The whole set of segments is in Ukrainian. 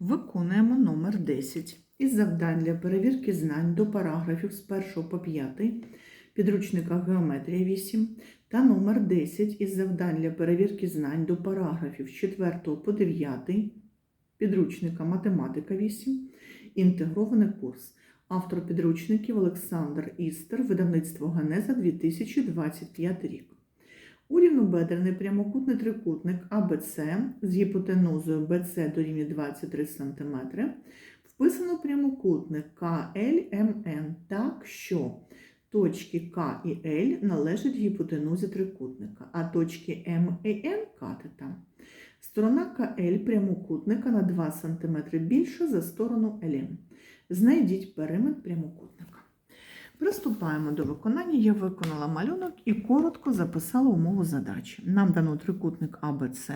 Виконуємо номер 10 із завдань для перевірки знань до параграфів з 1 по 5 підручника Геометрія 8 та номер 10 із завдань для перевірки знань до параграфів з 4 по 9 підручника Математика 8 інтегрований курс. Автор підручників Олександр Істер, видавництво Генеза 2025 рік. У прямокутний трикутник АБЦ з гіпотенузою BC дорівнює 23 см вписано прямокутник КЛМН так, що точки К і Л належать гіпотенузі трикутника, а точки М і Н катета. Сторона КЛ прямокутника на 2 см більша за сторону ЛМ. Знайдіть периметр прямокутника. Приступаємо до виконання. Я виконала малюнок і коротко записала умову задачі. Нам дано трикутник АБЦ.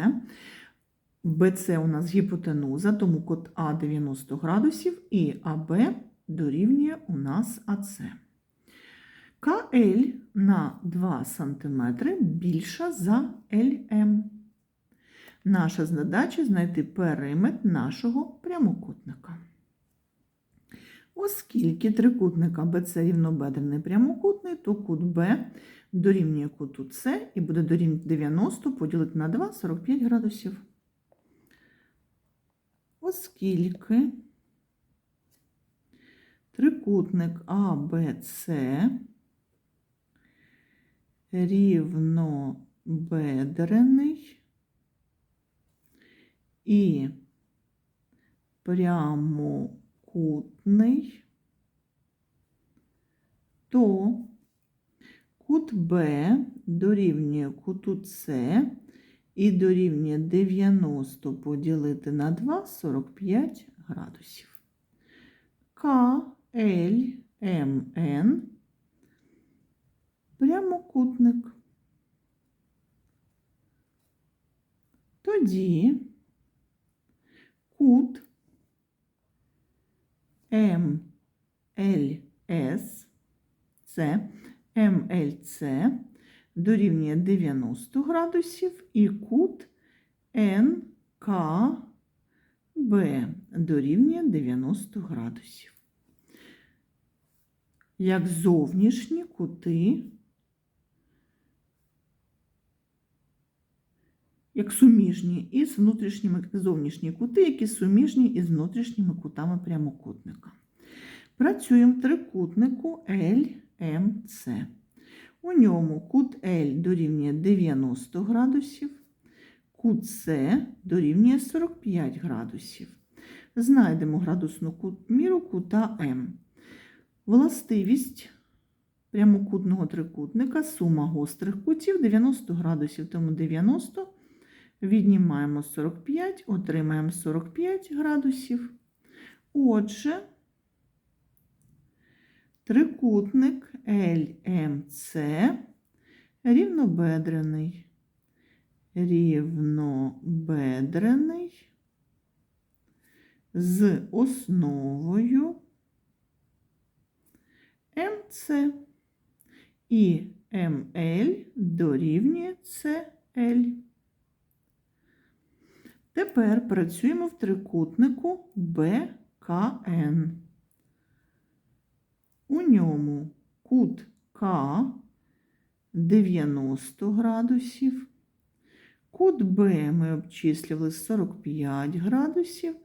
БЦ у нас гіпотенуза, тому кут А 90 градусів і АБ дорівнює у нас АЦ. КЛ на 2 см більша за ЛМ. Наша задача знайти периметр нашого прямокутника. Оскільки трикутник АБЦ рівнобедрений прямокутний, то кут Б дорівнює куту С і буде дорівнювати 90 поділити на 2 45 градусів. Оскільки трикутник АБЦ рівнобедрений і прямокутний, то кут Б дорівнює куту С і дорівнює 90 поділити на 2 45 градусів. К, Л, М, Н прямокутник. Тоді кут МЛС це МЛЦ дорівнює 90 градусів і кут НКБ дорівнює 90 градусів. Як зовнішні кути, як суміжні із внутрішніми зовнішні кути, які суміжні із внутрішніми кутами прямокутника. Працюємо в трикутнику LMC. У ньому кут L дорівнює 90 градусів, кут С дорівнює 45 градусів. Знайдемо градусну міру кута М. Властивість прямокутного трикутника сума гострих кутів 90 градусів, тому 90 віднімаємо 45, отримаємо 45 градусів. Отже, трикутник LMC рівнобедрений. Рівнобедрений з основою МЦ і МЛ дорівнює СЛ. Тепер працюємо в трикутнику БКН. У ньому кут К 90 градусів. Кут Б ми обчислювали 45 градусів,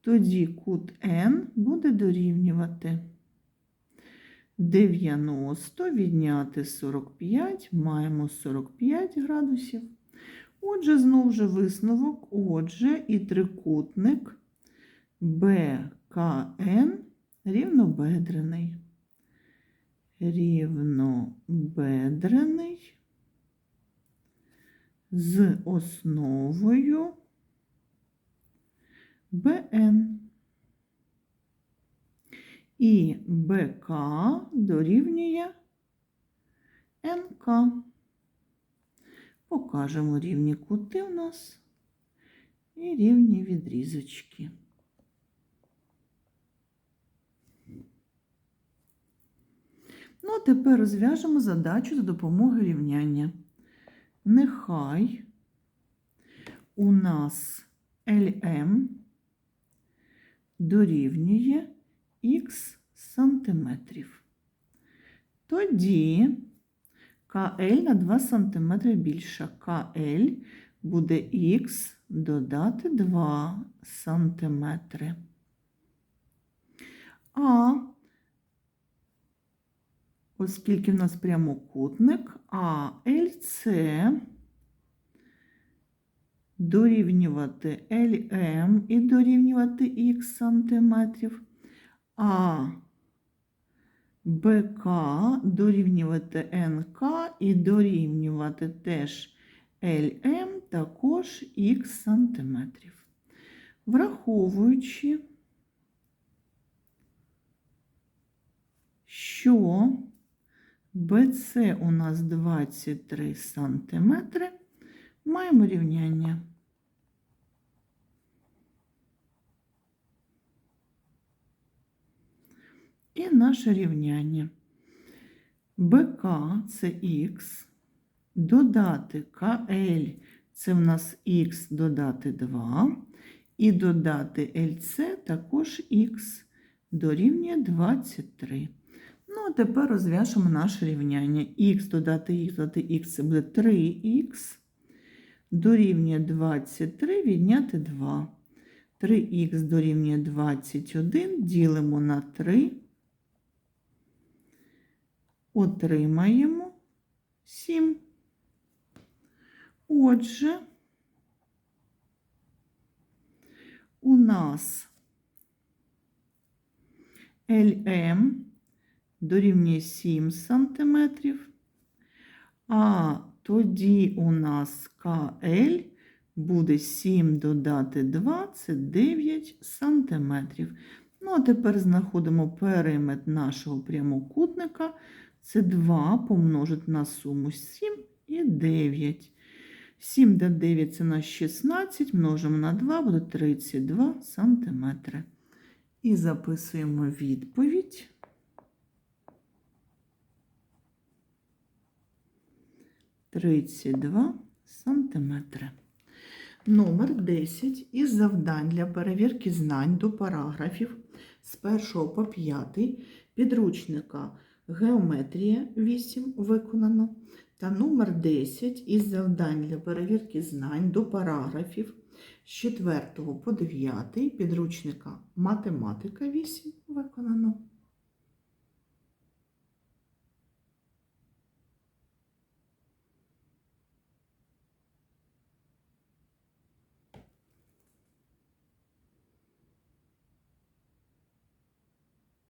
тоді кут Н буде дорівнювати 90 відняти 45, маємо 45 градусів. Отже, знову ж висновок, отже, і трикутник БКН рівнобедрений. Рівнобедрений з основою БН. І БК дорівнює НК. Покажемо рівні кути у нас і рівні відрізочки. Ну, а тепер розв'яжемо задачу за допомогою рівняння. Нехай у нас LM дорівнює х сантиметрів. Тоді КЛ на 2 см більша. КЛ буде х додати 2 см. А оскільки в нас прямокутник, а ЛЦ дорівнювати ЛМ і дорівнювати х сантиметрів, а БК дорівнювати НК і дорівнювати теж ЛМ також х сантиметрів. Враховуючи, що БЦ у нас 23 сантиметри, маємо рівняння. І наше рівняння. БК це х, додати КЛ це в нас х додати 2, і додати ЛЦ також х дорівнює 23. Ну, а тепер розв'яжемо наше рівняння. х додати х додати х це буде 3х, дорівнює 23, відняти 2. 3х дорівнює 21, ділимо на 3, отримаємо 7. Отже, у нас LM дорівнює 7 см, а тоді у нас КЛ буде 7 додати 2, це 9 см. Ну, а тепер знаходимо периметр нашого прямокутника. Це 2 помножити на суму 7 і 9. 7 до 9 це на 16, множимо на 2, буде 32 см. І записуємо відповідь. Тридцять два сантиметри. Номер 10 із завдань для перевірки знань до параграфів з 1 по 5 підручника Геометрія 8 виконано та номер 10 із завдань для перевірки знань до параграфів з 4 по 9 підручника Математика 8 виконано.